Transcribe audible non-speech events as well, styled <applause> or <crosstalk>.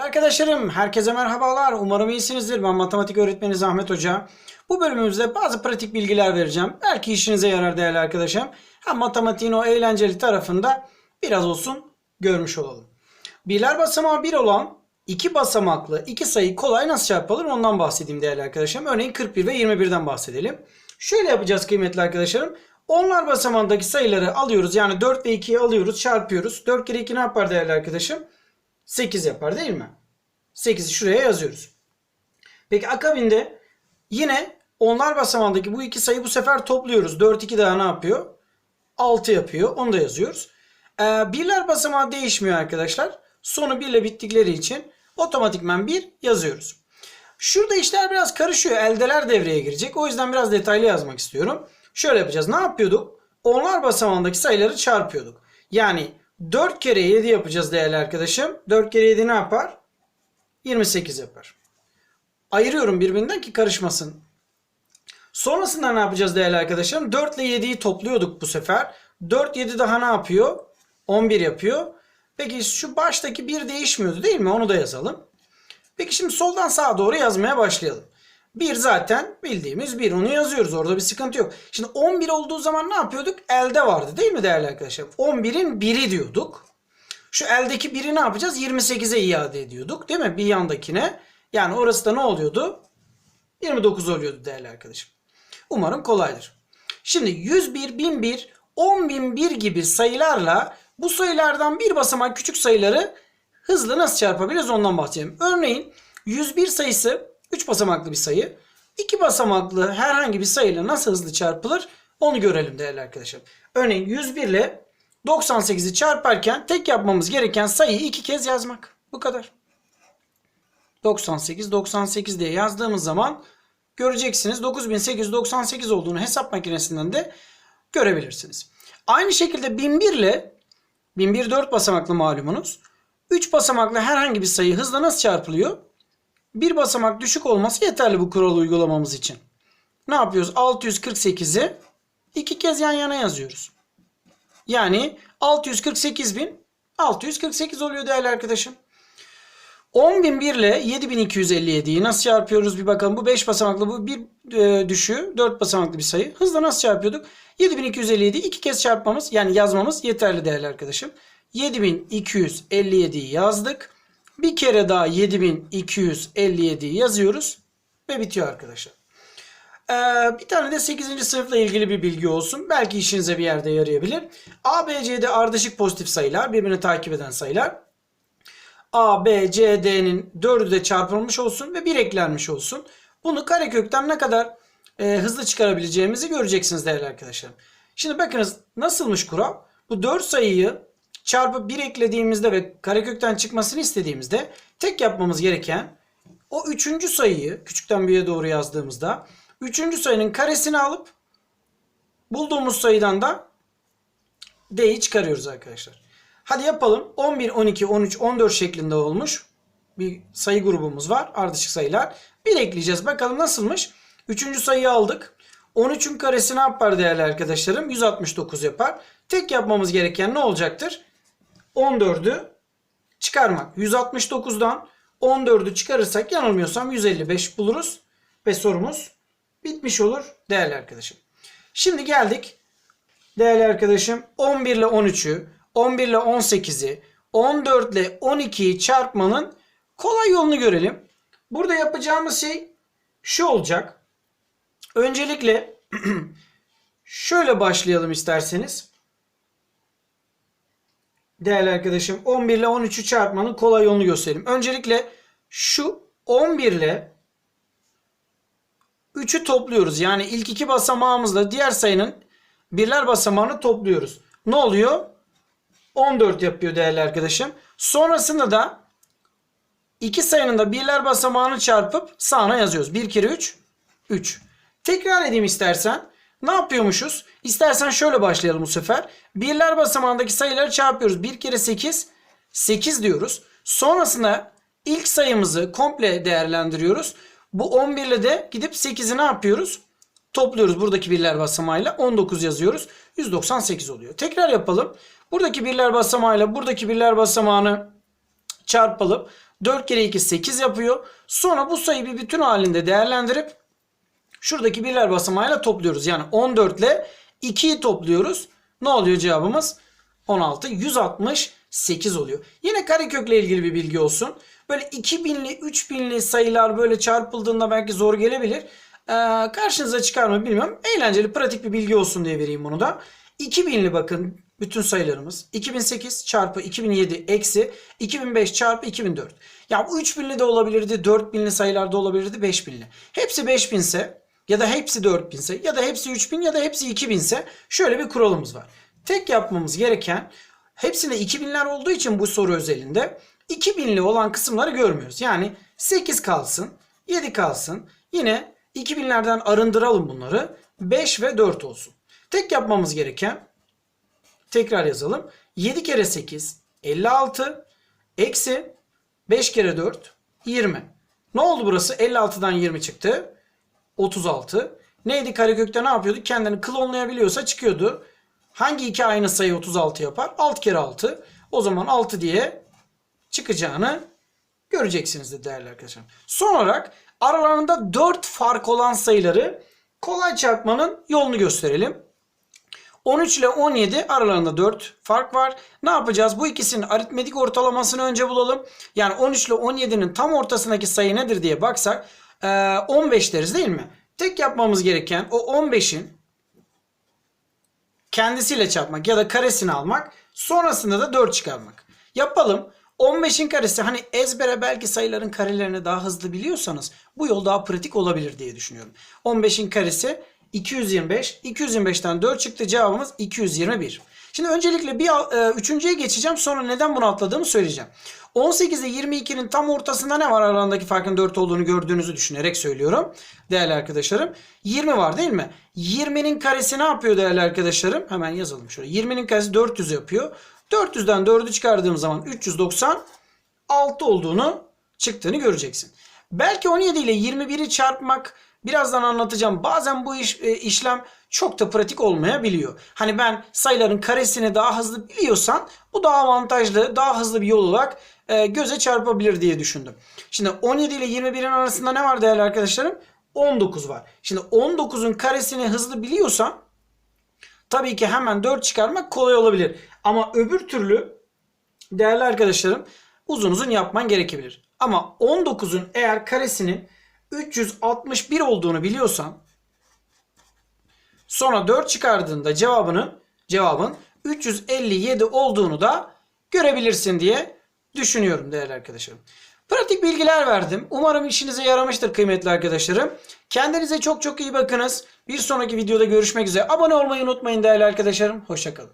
Arkadaşlarım herkese merhabalar. Umarım iyisinizdir. Ben matematik öğretmeni Zahmet Hoca. Bu bölümümüzde bazı pratik bilgiler vereceğim. Belki işinize yarar değerli arkadaşım. Hem matematiğin o eğlenceli tarafında biraz olsun görmüş olalım. Birler basamağı 1 olan iki basamaklı iki sayı kolay nasıl çarpılır ondan bahsedeyim değerli arkadaşım. Örneğin 41 ve 21'den bahsedelim. Şöyle yapacağız kıymetli arkadaşlarım. Onlar basamağındaki sayıları alıyoruz. Yani 4 ve 2'yi alıyoruz çarpıyoruz. 4 kere 2 ne yapar değerli arkadaşım? 8 yapar değil mi? 8'i şuraya yazıyoruz. Peki akabinde yine onlar basamağındaki bu iki sayı bu sefer topluyoruz. 4 2 daha ne yapıyor? 6 yapıyor. Onu da yazıyoruz. Ee, birler basamağı değişmiyor arkadaşlar. Sonu 1 ile bittikleri için otomatikman 1 yazıyoruz. Şurada işler biraz karışıyor. Eldeler devreye girecek. O yüzden biraz detaylı yazmak istiyorum. Şöyle yapacağız. Ne yapıyorduk? Onlar basamağındaki sayıları çarpıyorduk. Yani 4 kere 7 yapacağız değerli arkadaşım. 4 kere 7 ne yapar? 28 yapar. Ayırıyorum birbirinden ki karışmasın. Sonrasında ne yapacağız değerli arkadaşlarım? 4 ile 7'yi topluyorduk bu sefer. 4 7 daha ne yapıyor? 11 yapıyor. Peki şu baştaki 1 değişmiyordu değil mi? Onu da yazalım. Peki şimdi soldan sağa doğru yazmaya başlayalım. 1 zaten bildiğimiz 1. Onu yazıyoruz. Orada bir sıkıntı yok. Şimdi 11 olduğu zaman ne yapıyorduk? Elde vardı değil mi değerli arkadaşlar? 11'in 1'i diyorduk. Şu eldeki 1'i ne yapacağız? 28'e iade ediyorduk. Değil mi? Bir yandakine. Yani orası da ne oluyordu? 29 oluyordu değerli arkadaşım. Umarım kolaydır. Şimdi 101, 1001, 10001 gibi sayılarla bu sayılardan bir basamak küçük sayıları hızlı nasıl çarpabiliriz ondan bahsedeyim. Örneğin 101 sayısı 3 basamaklı bir sayı. 2 basamaklı herhangi bir sayıyla nasıl hızlı çarpılır onu görelim değerli arkadaşlar. Örneğin 101 ile 98'i çarparken tek yapmamız gereken sayıyı iki kez yazmak. Bu kadar. 98 98 diye yazdığımız zaman göreceksiniz 9898 olduğunu hesap makinesinden de görebilirsiniz. Aynı şekilde 1001 ile 1001 4 basamaklı malumunuz. 3 basamaklı herhangi bir sayı hızla nasıl çarpılıyor? Bir basamak düşük olması yeterli bu kuralı uygulamamız için. Ne yapıyoruz? 648'i iki kez yan yana yazıyoruz. Yani 648.648 oluyor değerli arkadaşım. 10.001 ile 7.257'yi nasıl çarpıyoruz bir bakalım. Bu 5 basamaklı bu bir e, düşüğü 4 basamaklı bir sayı. Hızla nasıl çarpıyorduk? 7.257'yi iki kez çarpmamız yani yazmamız yeterli değerli arkadaşım. 7.257'yi yazdık. Bir kere daha 7.257'yi yazıyoruz ve bitiyor arkadaşlar. Ee, bir tane de 8. sınıfla ilgili bir bilgi olsun. Belki işinize bir yerde yarayabilir. A, B, C'de ardışık pozitif sayılar. Birbirini takip eden sayılar. A, B, C, D'nin 4'ü de çarpılmış olsun ve 1 eklenmiş olsun. Bunu karekökten ne kadar e, hızlı çıkarabileceğimizi göreceksiniz değerli arkadaşlar. Şimdi bakınız nasılmış kural? Bu 4 sayıyı çarpıp 1 eklediğimizde ve karekökten çıkmasını istediğimizde tek yapmamız gereken o üçüncü sayıyı küçükten büyüğe doğru yazdığımızda üçüncü sayının karesini alıp bulduğumuz sayıdan da D'yi çıkarıyoruz arkadaşlar. Hadi yapalım. 11, 12, 13, 14 şeklinde olmuş. Bir sayı grubumuz var. Ardışık sayılar. Bir ekleyeceğiz. Bakalım nasılmış? Üçüncü sayıyı aldık. 13'ün karesi ne yapar değerli arkadaşlarım? 169 yapar. Tek yapmamız gereken ne olacaktır? 14'ü çıkarmak. 169'dan 14'ü çıkarırsak yanılmıyorsam 155 buluruz. Ve sorumuz bitmiş olur değerli arkadaşım. Şimdi geldik değerli arkadaşım 11 ile 13'ü, 11 ile 18'i, 14 ile 12'yi çarpmanın kolay yolunu görelim. Burada yapacağımız şey şu olacak. Öncelikle <clears throat> şöyle başlayalım isterseniz. Değerli arkadaşım 11 ile 13'ü çarpmanın kolay yolunu göstereyim. Öncelikle şu 11 ile 3'ü topluyoruz. Yani ilk iki basamağımızla diğer sayının birler basamağını topluyoruz. Ne oluyor? 14 yapıyor değerli arkadaşım. Sonrasında da iki sayının da birler basamağını çarpıp sağına yazıyoruz. 1 kere 3 3. Tekrar edeyim istersen. Ne yapıyormuşuz? İstersen şöyle başlayalım bu sefer. Birler basamağındaki sayıları çarpıyoruz. 1 kere 8 8 diyoruz. Sonrasında ilk sayımızı komple değerlendiriyoruz. Bu 11 ile de gidip 8'i ne yapıyoruz? Topluyoruz buradaki birler basamağıyla 19 yazıyoruz. 198 oluyor. Tekrar yapalım. Buradaki birler basamağıyla buradaki birler basamağını çarpalım. 4 kere 2 8 yapıyor. Sonra bu sayıyı bir bütün halinde değerlendirip şuradaki birler basamağıyla topluyoruz. Yani 14 ile 2'yi topluyoruz. Ne oluyor cevabımız? 16. 168 oluyor. Yine karekökle ilgili bir bilgi olsun. Böyle 2000'li 3000'li sayılar böyle çarpıldığında belki zor gelebilir. Ee, karşınıza çıkar mı bilmiyorum. Eğlenceli pratik bir bilgi olsun diye vereyim bunu da. 2000'li bakın bütün sayılarımız. 2008 çarpı 2007 eksi 2005 çarpı 2004. Ya bu 3000'li de olabilirdi, 4000'li sayılarda olabilirdi, 5000'li. Hepsi 5000 ise ya da hepsi 4000 ise ya da hepsi 3000 ya da hepsi 2000 ise şöyle bir kuralımız var. Tek yapmamız gereken hepsinde 2000'ler olduğu için bu soru özelinde 2000'li olan kısımları görmüyoruz. Yani 8 kalsın, 7 kalsın. Yine 2000'lerden arındıralım bunları. 5 ve 4 olsun. Tek yapmamız gereken tekrar yazalım. 7 kere 8 56 eksi 5 kere 4 20. Ne oldu burası? 56'dan 20 çıktı. 36. Neydi karekökte ne yapıyordu? Kendini klonlayabiliyorsa çıkıyordu. Hangi iki aynı sayı 36 yapar? 6 kere 6. O zaman 6 diye çıkacağını göreceksiniz de değerli arkadaşlar. Son olarak aralarında 4 fark olan sayıları kolay çarpmanın yolunu gösterelim. 13 ile 17 aralarında 4 fark var. Ne yapacağız? Bu ikisinin aritmetik ortalamasını önce bulalım. Yani 13 ile 17'nin tam ortasındaki sayı nedir diye baksak 15 deriz değil mi? Tek yapmamız gereken o 15'in kendisiyle çarpmak ya da karesini almak. Sonrasında da 4 çıkarmak. Yapalım. 15'in karesi hani ezbere belki sayıların karelerini daha hızlı biliyorsanız bu yol daha pratik olabilir diye düşünüyorum. 15'in karesi 225. 225'ten 4 çıktı cevabımız 221. Şimdi öncelikle bir e, üçüncüye geçeceğim sonra neden bunu atladığımı söyleyeceğim. 18 ile 22'nin tam ortasında ne var aralarındaki farkın 4 olduğunu gördüğünüzü düşünerek söylüyorum. Değerli arkadaşlarım. 20 var değil mi? 20'nin karesi ne yapıyor değerli arkadaşlarım? Hemen yazalım şöyle. 20'nin karesi 400 yapıyor. 400'den 4'ü çıkardığım zaman 396 olduğunu çıktığını göreceksin. Belki 17 ile 21'i çarpmak birazdan anlatacağım. Bazen bu iş, e, işlem çok da pratik olmayabiliyor. Hani ben sayıların karesini daha hızlı biliyorsan bu daha avantajlı, daha hızlı bir yol olarak e, göze çarpabilir diye düşündüm. Şimdi 17 ile 21'in arasında ne var değerli arkadaşlarım? 19 var. Şimdi 19'un karesini hızlı biliyorsan tabii ki hemen 4 çıkarmak kolay olabilir. Ama öbür türlü değerli arkadaşlarım uzun uzun yapman gerekebilir. Ama 19'un eğer karesinin 361 olduğunu biliyorsan sonra 4 çıkardığında cevabının cevabın 357 olduğunu da görebilirsin diye düşünüyorum değerli arkadaşlarım. Pratik bilgiler verdim. Umarım işinize yaramıştır kıymetli arkadaşlarım. Kendinize çok çok iyi bakınız. Bir sonraki videoda görüşmek üzere. Abone olmayı unutmayın değerli arkadaşlarım. Hoşçakalın.